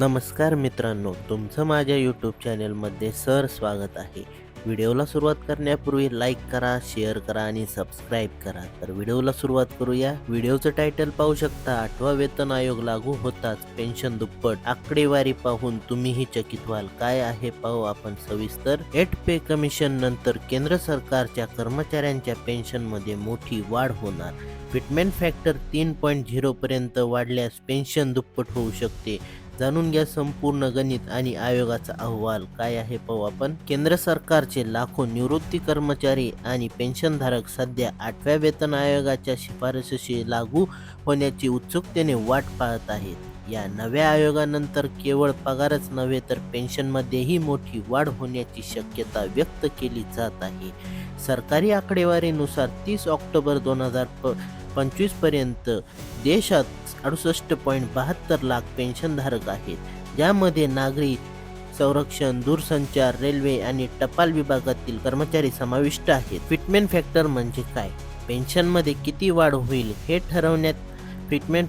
नमस्कार मित्रांनो तुमचं माझ्या यूट्यूब चॅनलमध्ये सर स्वागत आहे. व्हिडिओला सुरुवात करण्यापूर्वी लाईक करा शेअर करा आणि सबस्क्राईब करा. तर व्हिडिओला सुरुवात करूया. व्हिडिओचं टायटल पाहू शकता आठवा वेतन आयोग लागू होताच. पेन्शन दुप्पट आकडेवारी पाहून तुम्हीही चकित व्हाल. काय आहे पाहू आपण सविस्तर. एट पे कमिशन नंतर केंद्र सरकारच्या कर्मचाऱ्यांच्या पेन्शनमध्ये मोठी वाढ होणार. फिटमेंट फॅक्टर तीन पॉईंट झिरो पर्यंत वाढल्यास पेन्शन दुप्पट होऊ शकते. जाणून घ्या संपूर्ण गणित आणि आयोगाचा अहवाल काय आहे पाहू आपण. केंद्र सरकारचे लाखो निवृत्ती कर्मचारी आणि पेन्शनधारक सध्या आठव्या वेतन आयोगाच्या शिफारशीशी लागू होण्याची उत्सुकतेने वाट पाहत आहेत. या नव्या आयोगानंतर केवळ पगारच नव्हे तर पेन्शनमध्येही मोठी वाढ होण्याची शक्यता व्यक्त केली जात आहे. सरकारी आकडेवारीनुसार तीस ऑक्टोबर दोन हजार प पंचवीसपर्यंत देशात अडुसष्ट पॉईंट बहात्तर लाख पेन्शनधारक आहेत. ज्यामध्ये नागरी संरक्षण दूरसंचार रेल्वे आणि टपाल विभागातील कर्मचारी समाविष्ट आहेत. फिटमेंट फॅक्टर म्हणजे काय? पेन्शनमध्ये किती वाढ होईल हे ठरवण्यात फिटमेंट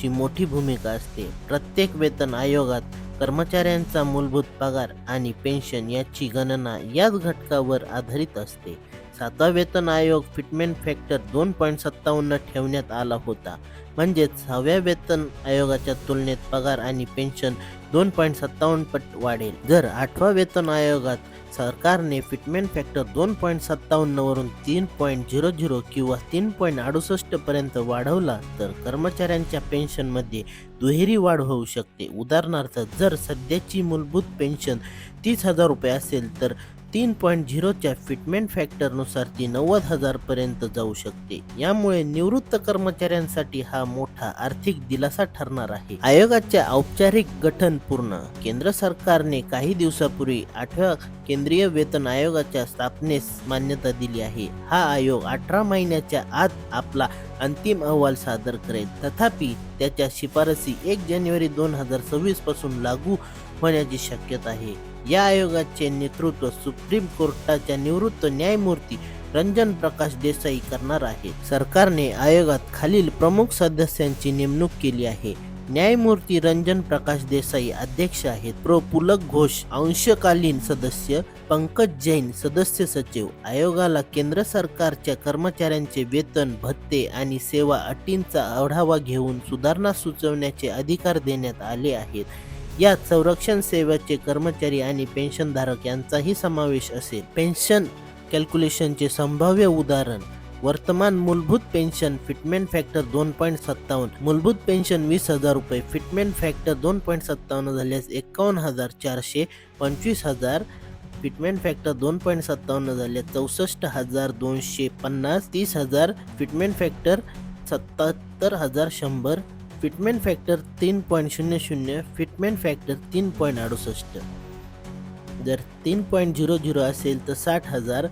ची मोठी भूमिका असते. प्रत्येक वेतन आयोगात कर्मचाऱ्यांचा मूलभूत पगार आणि पेन्शन याची गणना याच घटकावर आधारित असते. सातवा वेतन आयोग फिटमेंट फॅक्टर दोन पॉईंट सत्तावन्न ठेवण्यात आला होता. म्हणजेच सहाव्या वेतन आयोगाच्या तुलनेत पगार आणि पेन्शन दोन पॉईंट सत्तावन्न पट वाढेल. जर आठवा वेतन आयोगात सरकारने फिटमेंट फॅक्टर दोन पॉईंट सत्तावन्नवरून तीन पॉईंट झिरो झिरो किंवा तीन पॉईंट अडुसष्ट पर्यंत वाढवला तर कर्मचाऱ्यांच्या पेन्शनमध्ये दुहेरी वाढ होऊ शकते. उदाहरणार्थ जर सध्याची मूलभूत पेन्शन तीस हजार रुपये असेल तर तीन पॉईंट झिरोच्या फिटमेंट फॅक्टरनुसार ती नव्वद हजारपर्यंत जाऊ शकते. यामुळे निवृत्त कर्मचाऱ्यांसाठी हा मोठा आर्थिक दिलासा ठरणार आहे. आयोगाच्या औपचारिक गठन पूर्ण. केंद्र सरकारने काही दिवसापूर्वी आठव्या केंद्रीय वेतन आयोगाच्या स्थापनेस मान्यता दिली आहे. हा आयोग अठरा महिन्याच्या आत आपला अंतिम अहवाल सादर करेल. तथापि त्याच्या शिफारसी एक जानेवारी दोन हजार सव्वीसपासून लागू होण्याची शक्यता आहे. या आयोगाचे नेतृत्व सुप्रीम कोर्टाच्या निवृत्त न्यायमूर्ती रंजन प्रकाश देसाई करणार आहे. सरकारने आयोगात खालील प्रमुख सदस्यांची नेमणूक केली आहे. न्यायमूर्ती रंजन प्रकाश देसाई अध्यक्ष आहेत. प्रो. पुलक घोष अंशकालीन सदस्य पंकज जैन सदस्य सचिव आयोगाला केंद्र सरकारच्या कर्मचाऱ्यांचे वेतन भत्ते आणि सेवा अटींचा आढावा घेऊन सुधारणा सुचवण्याचे अधिकार देण्यात आले आहेत. यात संरक्षण सेवेचे कर्मचारी आणि पेन्शनधारक यांचाही समावेश असेल. पेन्शन कॅल्क्युलेशनचे संभाव्य उदाहरण वर्तमान मूलभूत पेन्शन फिटमेंट फॅक्टर दोन पॉईंट सत्तावन्न मूलभूत पेन्शन वीस हजार रुपये फिटमेंट फॅक्टर दोन पॉईंट सत्तावन्न झाल्यास एकावन्न हजार चारशे पंचवीस हजार फिटमेंट फॅक्टर दोन पॉईंट सत्तावन्न झाल्यास चौसष्ट हजार दोनशे पन्नास तीस हजार फिटमेंट फॅक्टर सत्ताहत्तर हजार शंभर फिटमेंट फॅक्टर तीन पॉईंट शून्य शून्य फिटमेंट फॅक्टर तीन पॉईंट अडुसष्ट. जर तीन पॉईंट झिरो झिरो असेल तर साठ हजार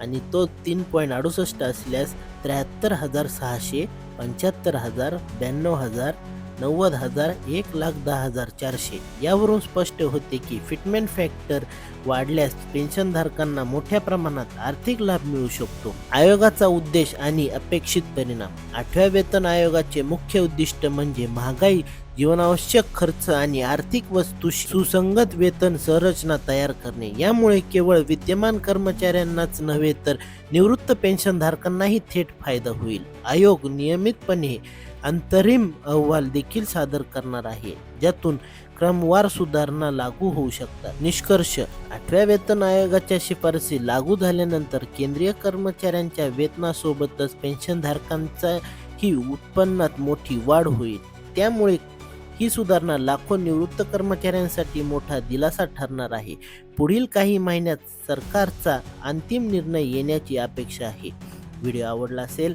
आणि तो तीन पॉईंट अडुसष्ट असल्यास त्र्याहत्तर हजार सहाशे पंच्याहत्तर हजार ब्याण्णव हजार नव्वद हजार एक लाख दहा हजार चारशे. यावरून स्पष्ट होते की फिटमेंट फॅक्टर वाढल्यास पेन्शनधारकांना मोठ्या प्रमाणात आर्थिक लाभ मिळू शकतो. आयोगाचा उद्देश आणि अपेक्षित परिणाम. आठव्या वेतन आयोगाचे मुख्य उद्दिष्ट म्हणजे महागाई जीवनावश्यक खर्च आणि आर्थिक वस्तू सुसंगत वेतन संरचना तयार करणे. यामुळे केवळ विद्यमान कर्मचाऱ्यांनाच नव्हे तर निवृत्त पेन्शनधारकांनाही थेट फायदा होईल. आयोग नियमितपणे अंतरिम अहवाल देखील सादर करणार आहे ज्यातून क्रमवार सुधारणा लागू होऊ शकतात. निष्कर्ष आठव्या वेतन आयोगाच्या शिफारसी लागू झाल्यानंतर केंद्रीय कर्मचाऱ्यांच्या वेतनासोबतच पेन्शनधारकांचा ही उत्पन्नात मोठी वाढ होईल. त्यामुळे ही सुधारणा लाखो निवृत्त कर्मचाऱ्यांसाठी मोठा दिलासा ठरणार आहे. पुढील काही महिन्यात सरकारचा अंतिम निर्णय येण्याची अपेक्षा आहे. व्हिडिओ आवडला असेल